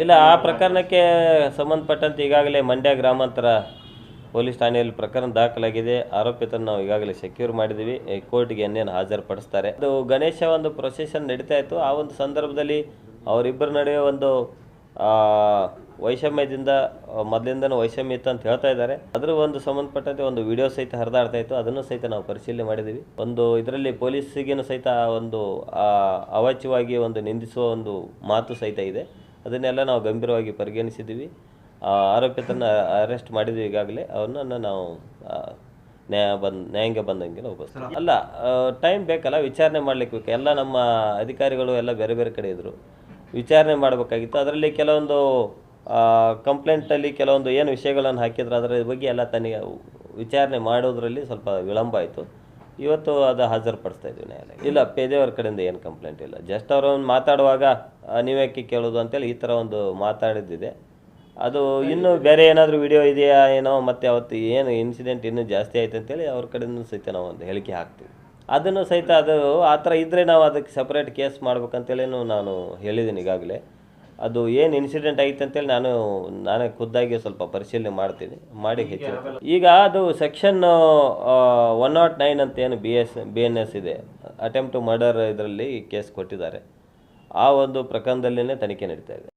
ಇಲ್ಲ, ಆ ಪ್ರಕರಣಕ್ಕೆ ಸಂಬಂಧಪಟ್ಟಂತೆ ಈಗಾಗಲೇ ಮಂಡ್ಯ ಗ್ರಾಮಾಂತರ ಪೊಲೀಸ್ ಠಾಣೆಯಲ್ಲಿ ಪ್ರಕರಣ ದಾಖಲಾಗಿದೆ. ಆರೋಪಿತರನ್ನು ನಾವು ಈಗಾಗಲೇ ಸೆಕ್ಯೂರ್ ಮಾಡಿದ್ದೀವಿ. ಕೋರ್ಟ್ಗೆ ಎನ್ನೇನು ಹಾಜರುಪಡಿಸ್ತಾರೆ. ಅದು ಗಣೇಶ ಒಂದು ಪ್ರೊಸೆಷನ್ ನಡೀತಾ ಇತ್ತು. ಆ ಒಂದು ಸಂದರ್ಭದಲ್ಲಿ ಅವರಿಬ್ಬರ ನಡುವೆ ಒಂದು ವೈಷಮ್ಯದಿಂದ, ಮೊದಲಿಂದನೂ ವೈಷಮ್ಯ ಇತ್ತು ಅಂತ ಹೇಳ್ತಾ ಇದ್ದಾರೆ. ಅದರ ಒಂದು ಸಂಬಂಧಪಟ್ಟಂತೆ ಒಂದು ವಿಡಿಯೋ ಸಹಿತ ಹರಿದಾಡ್ತಾ ಇತ್ತು. ಅದನ್ನು ಸಹಿತ ನಾವು ಪರಿಶೀಲನೆ ಮಾಡಿದ್ದೀವಿ. ಒಂದು ಇದರಲ್ಲಿ ಪೊಲೀಸಿಗೇನು ಸಹಿತ ಒಂದು ಅವಾಚ್ಯವಾಗಿ ಒಂದು ನಿಂದಿಸುವ ಒಂದು ಮಾತು ಸಹಿತ ಇದೆ. ಅದನ್ನೆಲ್ಲ ನಾವು ಗಂಭೀರವಾಗಿ ಪರಿಗಣಿಸಿದ್ದೀವಿ. ಆ ಆರೋಪಿತನ ಅರೆಸ್ಟ್ ಮಾಡಿದ್ವಿ ಈಗಾಗಲೇ. ಅವನನ್ನು ನಾವು ನ್ಯಾಯ ಬಂದ್ ನ್ಯಾಯಾಂಗ ಬಂದಂಗೆ ನಾವು ಉಪಸ್ಥಿತಿ ಅಲ್ಲ ಟೈಮ್ ಬೇಕಲ್ಲ ವಿಚಾರಣೆ ಮಾಡ್ಲಿಕ್ಕೆ ಬೇಕು. ಎಲ್ಲ ನಮ್ಮ ಅಧಿಕಾರಿಗಳು ಎಲ್ಲ ಬೇರೆ ಬೇರೆ ಕಡೆ ಇದ್ದರು ವಿಚಾರಣೆ ಮಾಡಬೇಕಾಗಿತ್ತು. ಅದರಲ್ಲಿ ಕೆಲವೊಂದು ಕಂಪ್ಲೇಂಟಲ್ಲಿ ಕೆಲವೊಂದು ಏನು ವಿಷಯಗಳನ್ನು ಹಾಕಿದ್ರು ಅದರ ಬಗ್ಗೆ ಎಲ್ಲ ತನಿಖೆ ವಿಚಾರಣೆ ಮಾಡೋದ್ರಲ್ಲಿ ಸ್ವಲ್ಪ ವಿಳಂಬ ಆಯಿತು. ಇವತ್ತು ಅದು ಹಾಜರುಪಡಿಸ್ತಾ ಇದ್ದೀವಿ ನ್ಯಾಯಾಲಯ. ಇಲ್ಲ, ಪೇದೆಯವ್ರ ಕಡೆಯಿಂದ ಏನು ಕಂಪ್ಲೇಂಟ್ ಇಲ್ಲ. ಜಸ್ಟ್ ಅವರು ಒಂದು ಮಾತಾಡುವಾಗ ನೀವ್ಯಾಕೆ ಕೇಳೋದು ಅಂತೇಳಿ ಈ ಥರ ಒಂದು ಮಾತಾಡಿದ್ದಿದೆ. ಅದು ಇನ್ನೂ ಬೇರೆ ಏನಾದರೂ ವಿಡಿಯೋ ಇದೆಯಾ, ಏನೋ, ಮತ್ತೆ ಅವತ್ತು ಏನು ಇನ್ಸಿಡೆಂಟ್ ಇನ್ನೂ ಜಾಸ್ತಿ ಆಯ್ತು ಅಂತೇಳಿ ಅವ್ರ ಕಡೆಯಿಂದ ಸಹಿತ ನಾವು ಒಂದು ಹೇಳಿಕೆ ಹಾಕ್ತೀವಿ. ಅದನ್ನು ಸಹಿತ ಅದು, ಆ ಥರ ಇದ್ದರೆ ನಾವು ಅದಕ್ಕೆ ಸಪ್ರೇಟ್ ಕೇಸ್ ಮಾಡ್ಬೇಕಂತೇಳಿನೂ ನಾನು ಹೇಳಿದ್ದೀನಿ ಈಗಾಗಲೇ. ಅದು ಏನು ಇನ್ಸಿಡೆಂಟ್ ಆಯ್ತು ಅಂತೇಳಿ ನಾನು, ನಾನೇ ಖುದ್ದಾಗಿ ಸ್ವಲ್ಪ ಪರಿಶೀಲನೆ ಮಾಡ್ತೀನಿ, ಮಾಡಿ ಹೆಚ್ಚು ಈಗ ಅದು ಸೆಕ್ಷನ್ ಒನ್ ನಾಟ್ ನೈನ್ ಅಂತ ಏನು B S B N S ಇದೆ. ಅಟೆಂಪ್ಟ್ ಟು ಮರ್ಡರ್ ಇದರಲ್ಲಿ ಕೇಸ್ ಕೊಟ್ಟಿದ್ದಾರೆ. ಆ ಒಂದು ಪ್ರಕರಣದಲ್ಲೇ ತನಿಖೆ ನಡೀತಾ ಇದೆ.